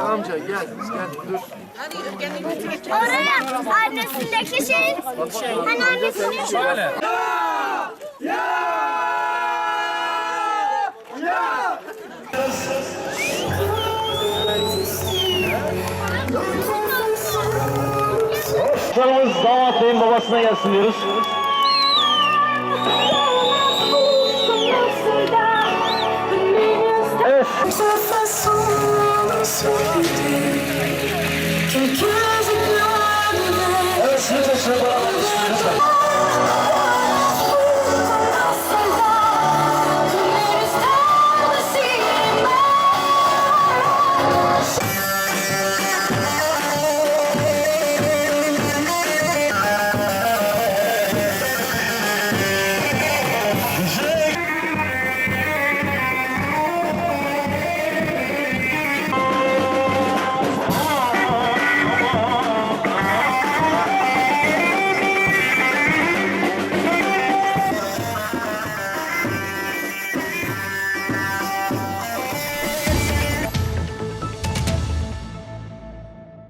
Amca gel gel dur. Oraya annesindeki şey. Hani annesinin şu. Canımız damat beyin babasına gelsin diyoruz. all day.